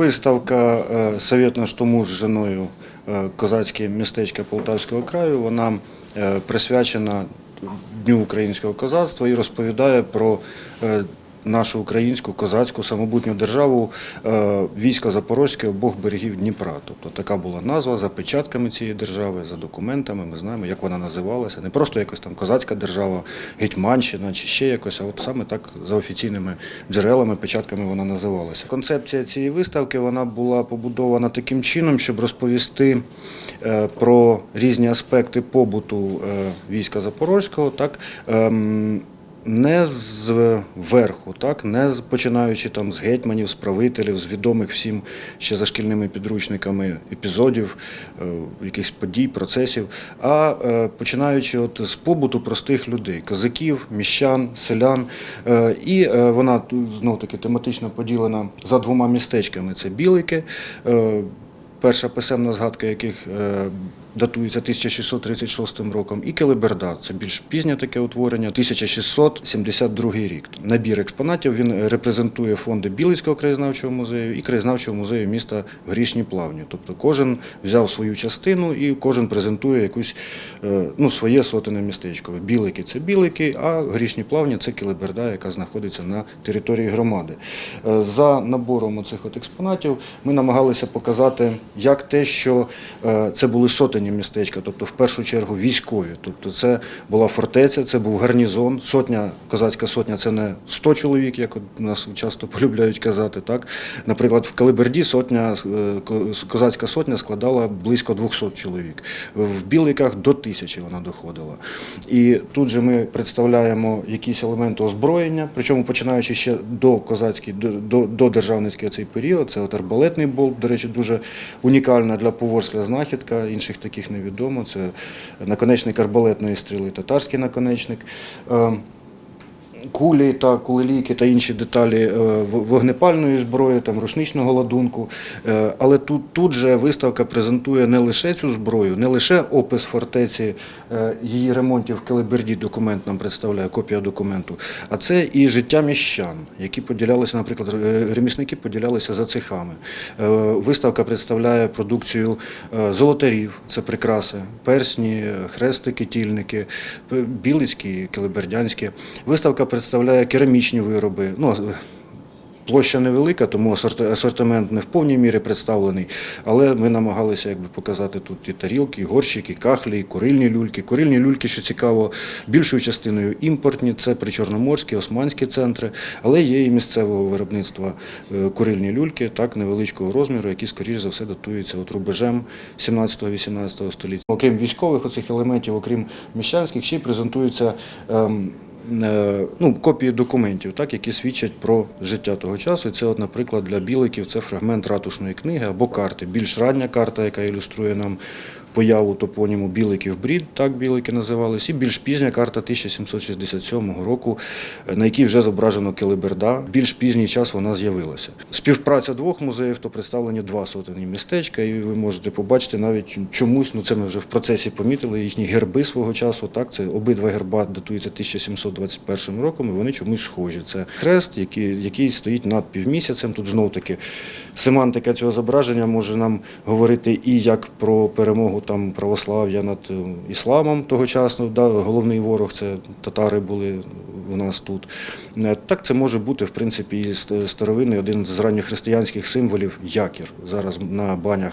Виставка е, муж з жіною козацьке містечка Полтавського краю. Вона е, присвячена Дню українського козацтва і розповідає про е, нашу українську козацьку самобутню державу е, війська Запорозьке обох берегів Дніпра. Тобто така була назва за печатками цієї держави, за документами. Ми знаємо, як вона називалася. Не просто якось там козацька держава, Гетьманщина чи ще якось, а от саме так за офіційними джерелами, печатками вона називалася. Концепція цієї виставки вона була побудована таким чином, щоб розповісти е, про різні аспекти побуту е, війська Запорозького, так. Не з верху, так, не починаючи там з гетьманів, з правителів, з відомих всім ще за шкільними підручниками епізодів, е, якихось подій, процесів, а е, починаючи от з побуту простих людей, козаків, міщан, селян. Е, І вона знов таки тематично поділена за двома містечками: це Білики. Перша писемна згадка яких датується 1636 роком, і Келеберда. Це більш пізнє таке утворення, 1672 рік. Набір експонатів він репрезентує фонди Білицького краєзнавчого музею і краєзнавчого музею міста Грішні Плавні. Тобто кожен взяв свою частину і кожен презентує якусь е, ну, своє сотене містечко. Білики це білики, а Грішні Плавні це Келеберда, яка знаходиться на території громади. Е, За набором цих експонатів ми намагалися показати, як те, що е, це були сотені містечка, тобто в першу чергу військові. Тобто це була фортеця, це був гарнізон. Сотня, козацька сотня це не 100 чоловік, як нас часто полюбляють казати. Так? Наприклад, в Калиберді сотня, е, козацька сотня складала близько 200 чоловік. В Біликах до тисячі вона доходила. І тут же ми представляємо якісь елементи озброєння, причому починаючи ще до козацький, до, до, до державницький цей період. Це от арбалетний болт, до речі, дуже унікальна для Поворська знахідка, інших таких невідомо. Це наконечник арбалетної стріли, татарський наконечник. Кулі та кулелійки та інші деталі е, вогнепальної зброї, там рушничного ладунку. Е, Але тут, тут же виставка презентує не лише цю зброю, не лише опис фортеці, е, її ремонтів в Келеберді документ нам представляє, копія документу, а це і життя міщан, які поділялися, наприклад, ремісники поділялися за цехами. Виставка представляє продукцію золотарів, це прикраси, персні, хрестики, тільники, білицькі, келебердянські. Виставка представляє керамічні вироби. Ну, Площа невелика, тому асортимент не в повній мірі представлений. Але ми намагалися якби, показати тут і тарілки, і горщики, і кахлі, і курильні люльки. Курильні люльки, що цікаво, більшою частиною імпортні, це причорноморські, османські центри, але є і місцевого виробництва е, курильні люльки, так невеличкого розміру, які, скоріш за все, датуються от рубежем 17-18 століття. Окрім військових оцих елементів, окрім міщанських, ще й презентуються. ем, ну, копії документів, так, які свідчать про життя того часу. І це, от, наприклад, для біликів це фрагмент ратушної книги або карти. Більш рання карта, яка ілюструє нам появу топоніму Біликів Брід, так білики називались, і більш пізня карта 1767 року, е, на якій вже зображено Келеберда. Більш пізній час вона з'явилася. Співпраця двох музеїв, то представлені два сотені містечка, і ви можете побачити навіть чомусь, ну це ми вже в процесі помітили, їхні герби свого часу. Так, це обидва герба датуються 1721 роком, і вони чомусь схожі. Це хрест, який, який стоїть над півмісяцем. Тут знов таки семантика цього зображення може нам говорити і як про перемогу там православ'я над е, ісламом тогочасно. Да, головний ворог це татари були у нас тут. Е, Так це може бути, в принципі, і ст- старовинний один з ранньохристиянських символів якір. Зараз на банях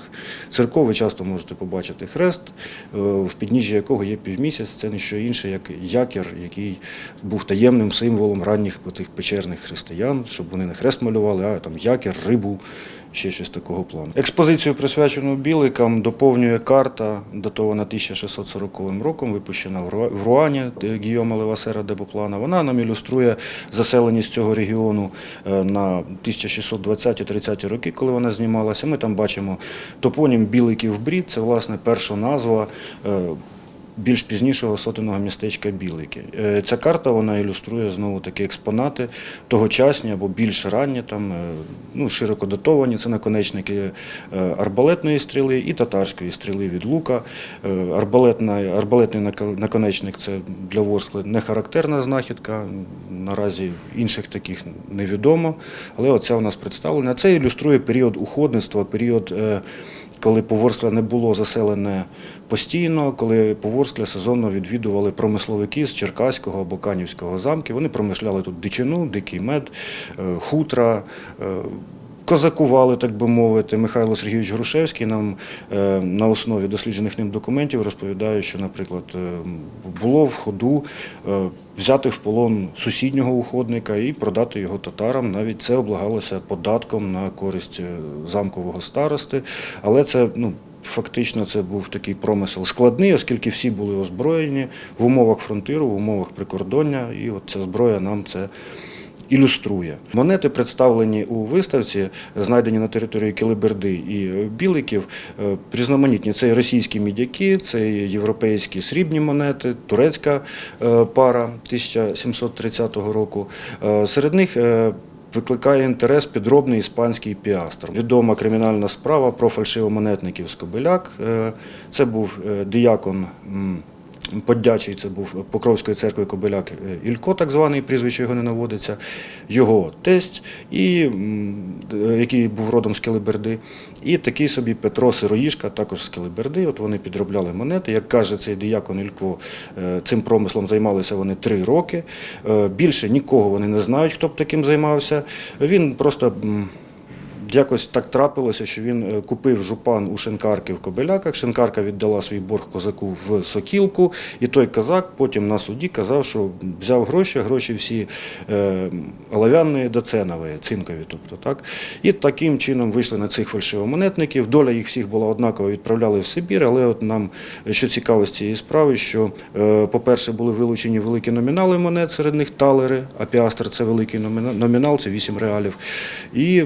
церков ви часто можете побачити хрест, е, в підніжжі якого є півмісяць. Це не що інше, як якір, який був таємним символом ранніх печерних християн, щоб вони не хрест малювали, а там якір, рибу. Ще щось такого плану. Експозицію, присвячену біликам, доповнює карта, датована 1640 роком, випущена в Руані е, Гійома Левасера де Боплана. Вона нам ілюструє заселеність цього регіону е, на 1620-30 роки, коли вона знімалася. Ми там бачимо топонім Біликів Брід, це власне перша назва. Більш пізнішого сотенного містечка Білики. Е, Ця карта вона ілюструє знову такі експонати тогочасні або більш ранні, там, е, ну, широко датовані. Це наконечники е, арбалетної стріли і татарської стріли від лука. Арбалетний наконечник це для Ворскли не характерна знахідка. Наразі інших таких невідомо. Але оця у нас представлена. Це ілюструє період уходництва, період, коли Поворскла не було заселене постійно, коли Поворскля сезонно відвідували промисловики з Черкаського або Канівського замків. Вони промишляли тут дичину, дикий мед, е, хутра. е, Козакували, так би мовити. Михайло Сергійович Грушевський нам е, на основі досліджених ним документів розповідає, що, наприклад, було в ходу взяти в полон сусіднього уходника і продати його татарам. Навіть це облагалося податком на користь замкового старости. Але це ну. Фактично це був такий промисел складний, оскільки всі були озброєні в умовах фронтиру, в умовах прикордоння, і от ця зброя нам це ілюструє. Монети представлені у виставці, знайдені на території Килиберди і Біликів. Е, Різноманітні це і російські мідяки, це європейські срібні монети, турецька е, пара 1730 року. Е, Серед них Викликає інтерес підробний іспанський піастр. Відома кримінальна справа про фальшивомонетників Скобеляк. Е, Це був е, диякон м, Поддячий, це був Покровської церкви Кобиляк Ілько, так званий, прізвище його не наводиться, його тесть, і, який був родом з Келеберди, і такий собі Петро Сироїшка, також з Келеберди. От вони підробляли монети. Як каже цей диякон Ілько, е, цим промислом займалися вони три роки. Е, Більше нікого вони не знають, хто б таким займався. Він просто. Якось так трапилося, що він е, купив жупан у шинкарки в Кобиляках. Шинкарка віддала свій борг козаку в сокілку, і той козак потім на суді казав, що взяв гроші, гроші всі е, до ценові, цинкові. Тобто, так. І таким чином вийшли на цих фальшивомонетників. Доля їх всіх була однакова, відправляли в Сибір, але от нам, е, що цікаво з цієї справи, що, е, по-перше, були вилучені великі номінали монет, серед них талери, а піастр це великий номінал, це 8 реалів. І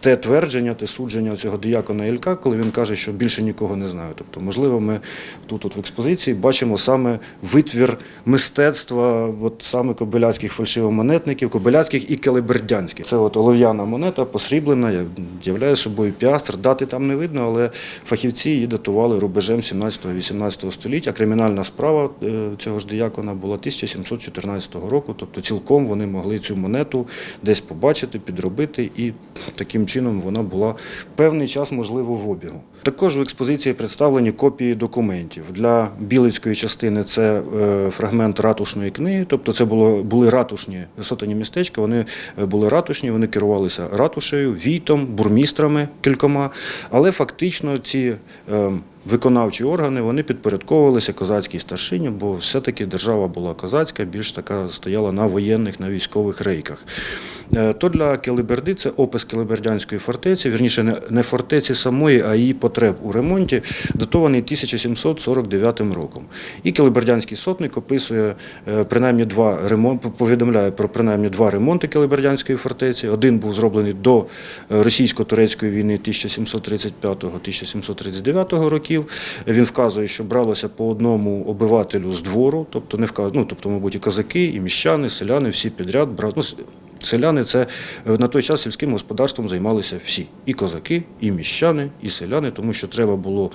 те твердження, те судження цього диякона Ілька, коли він каже, що більше нікого не знаю. Тобто, можливо, ми тут от в експозиції бачимо саме витвір мистецтва, от саме кобиляцьких фальшивомонетників, кобиляцьких і келебердянських. Це от олов'яна монета, посріблена, являє собою піастр. Дати там не видно, але фахівці її датували рубежем 17-18 століття. Кримінальна справа е, цього ж диякона була 1714 року, тобто цілком вони могли цю монету десь побачити, підробити, і таким вона була певний час, можливо, в обігу. Також в експозиції представлені копії документів. Для білицької частини це е, фрагмент ратушної книги, тобто це було, були ратушні сотені містечка, вони е, були ратушні, вони керувалися ратушею, війтом, бурмістрами кількома, але фактично ці е, виконавчі органи вони підпорядковувалися козацькій старшині, бо все-таки держава була козацька, більш така стояла на воєнних, на військових рейках. Е, То для Келеберди це опис Келебердянської фортеці, вірніше не- фортеці самої, а її потреб у ремонті, датований 1749 роком. І Келебердянський сотник описує е, принаймні два ремонт, повідомляє про принаймні два ремонти Келебердянської фортеці. Один був зроблений до е, російсько-турецької війни 1735-1739 років. Він вказує, що бралося по одному обивателю з двору, тобто не вказує, ну, тобто, мабуть, і козаки, і міщани, і селяни, всі підряд брали. Ну, Селяни це е, на той час сільським господарством займалися всі. І козаки, і міщани, і селяни, тому що треба було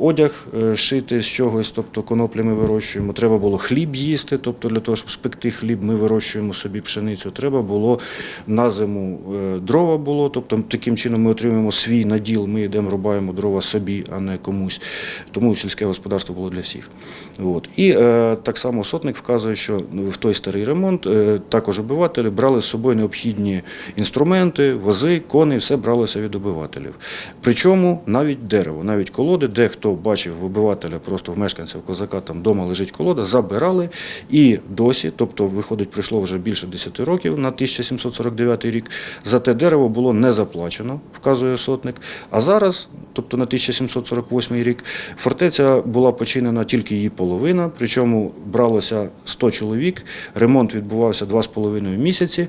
одяг е, шити з чогось, тобто коноплі ми вирощуємо. Треба було хліб їсти, тобто для того, щоб спекти хліб, ми вирощуємо собі пшеницю. Треба було на зиму е, дрова було, тобто таким чином ми отримуємо свій наділ, ми йдемо, рубаємо дрова собі, а не комусь. Тому сільське господарство було для всіх. От. І е, так само сотник вказує, що в той старий ремонт е, також обивателі брали з собою необхідні інструменти, вози, кони, все бралося від обивателів. Причому навіть дерево, навіть колоди, де хто бачив в обивателя, просто в мешканців козака, там вдома лежить колода, забирали і досі, тобто, виходить, пройшло вже більше 10 років на 1749 рік, за те дерево було не заплачено, вказує сотник. А зараз, тобто на 1748 рік, фортеця була починена тільки її половина, причому бралося 100 чоловік, ремонт відбувався 2,5 місяці,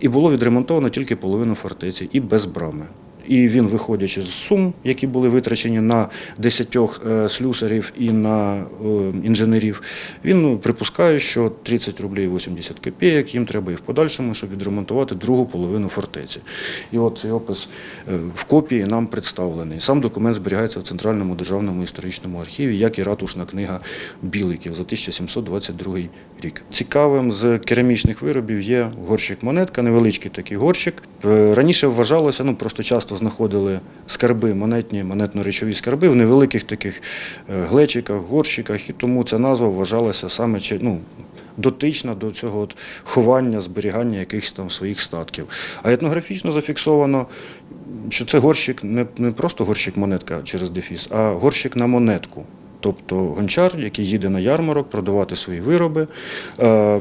і було відремонтовано тільки половину фортеці і без брами. І він, виходячи з сум, які були витрачені на 10 е, слюсарів і на е, інженерів, він ну, припускає, що 30 рублів 80 копійок їм треба і в подальшому, щоб відремонтувати другу половину фортеці. І от цей опис е, в копії нам представлений. Сам документ зберігається в Центральному державному історичному архіві, як і ратушна книга Біликів за 1722 рік. Цікавим з керамічних виробів є горщик монетка, невеличкий такий горщик. Раніше вважалося, ну просто часто знаходили скарби, монетні, монетно-речові скарби в невеликих таких е, глечиках, горщиках, і тому ця назва вважалася саме ну, дотична до цього от ховання, зберігання якихось там своїх статків. А етнографічно зафіксовано, що це горщик не, не просто горщик монетка через дефіс, а горщик на монетку. Тобто гончар, який їде на ярмарок продавати свої вироби, е,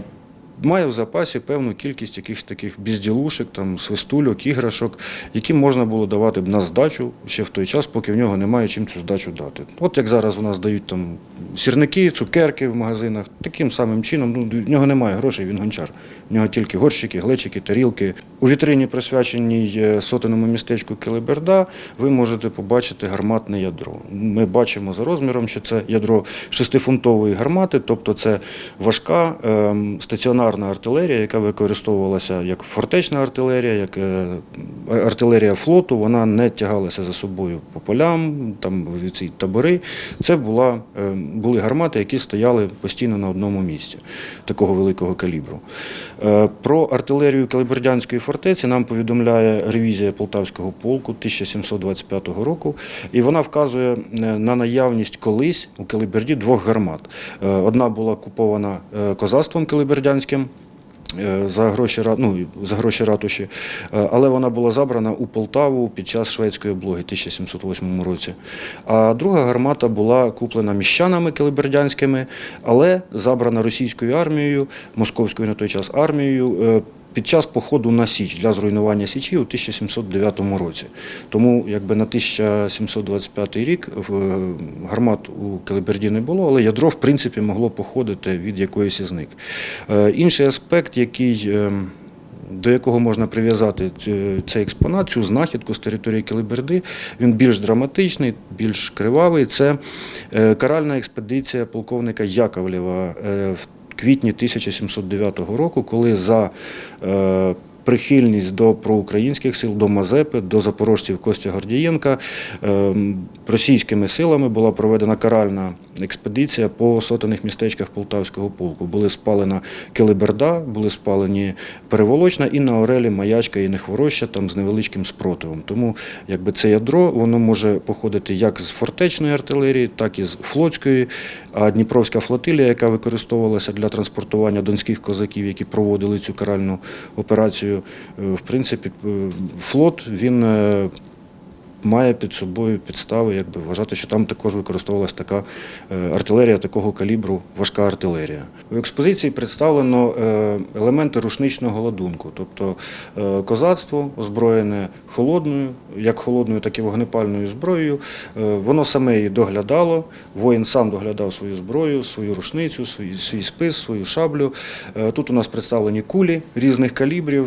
має в запасі певну кількість якихось таких безділушек, там, свистульок, іграшок, які можна було давати б на здачу ще в той час, поки в нього немає чим цю здачу дати. От як зараз у нас дають там сірники, цукерки в магазинах, таким самим чином, ну, в нього немає грошей, він гончар. В нього тільки горщики, глечики, тарілки. У вітрині, присвяченій е, сотеному містечку Келеберда, ви можете побачити гарматне ядро. Ми бачимо за розміром, що це ядро шестифунтової гармати, тобто це важка ем, стаціонарна артилерія, яка використовувалася як фортечна артилерія, як е, артилерія флоту. Вона не тягалася за собою по полям, там в ці табори. Це була, е, були гармати, які стояли постійно на одному місці такого великого калібру. Е, Про артилерію Калибердянської фортеці нам повідомляє ревізія Полтавського полку 1725 року, і вона вказує е, на наявність колись у Калиберді двох гармат. Одна була купована козацтвом Калибердянським. Е, За гроші, ну, за гроші ратуші, Е, але вона була забрана у Полтаву під час шведської облоги 1708 році. А друга гармата була куплена міщанами килибердянськими, але забрана російською армією, московською на той час армією. Під час походу на Січ для зруйнування Січі у 1709 році. Тому якби на 1725 рік е, гармат у Келеберді не було, але ядро в принципі могло походити від якоїсь із них. Е, Інший аспект, який е, до якого можна прив'язати цей експонат, цю знахідку з території Келеберди, він більш драматичний, більш кривавий. Це каральна експедиція полковника Яковлєва в квітні 1709 року, коли за е, Прихильність до проукраїнських сил, до Мазепи, до запорожців Костя Гордієнка ем, російськими силами була проведена каральна експедиція по сотених містечках Полтавського полку. Були спалена Келеберда, були спалені Переволочна і на Орелі Маячка і Нехвороща там з невеличким спротивом. Тому якби це ядро воно може походити як з фортечної артилерії, так і з флотської. А Дніпровська флотилія, яка використовувалася для транспортування донських козаків, які проводили цю каральну операцію, в принципі, е, флот він. Має під собою підстави, якби вважати, що там також використовувалася така е, артилерія такого калібру, важка артилерія. У експозиції представлено е, елементи рушничного ладунку, тобто е, козацтво озброєне холодною, як холодною, так і вогнепальною зброєю. Воно саме її доглядало. Воїн сам доглядав свою зброю, свою рушницю, свій, спис, свою шаблю. Тут у нас представлені кулі різних калібрів,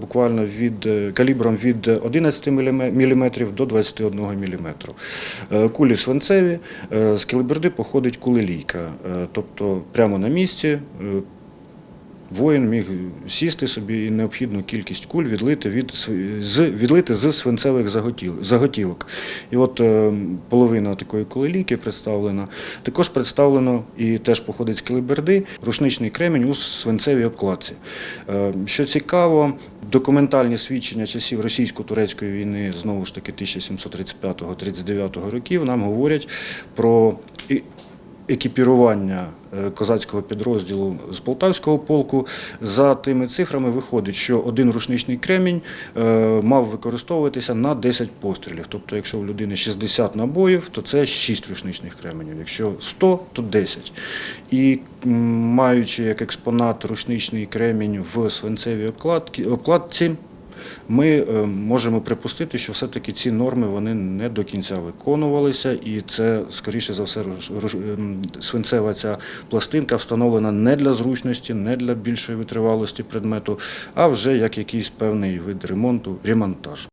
буквально від калібром від 11 мм до 21 мм. Е, Кулі свинцеві, е, з кілиберди походить кулелійка, е, тобто прямо на місці. Воїн міг сісти собі і необхідну кількість куль відлити від з відлити з свинцевих заготів, заготівок. І от е, половина такої кулелійки представлена. Також представлено і теж походить з килиберди рушничний кремінь у свинцевій обкладці. Е, що цікаво, документальні свідчення часів російсько-турецької війни знову ж таки 1735-39 років нам говорять про екіпірування е, козацького підрозділу з полтавського полку. За тими цифрами виходить, що один рушничний кремінь е, мав використовуватися на 10 пострілів. Тобто, якщо в людини 60 набоїв, то це 6 рушничних кременів. Якщо 100, то 10. І маючи як експонат рушничний кремінь в свинцевій обкладці, обкладці ми е, можемо припустити, що все-таки ці норми вони не до кінця виконувалися, і це, скоріше за все, ем, свинцева ця пластинка встановлена не для зручності, не для більшої витривалості предмету, а вже як якийсь певний вид ремонту, ремонтаж.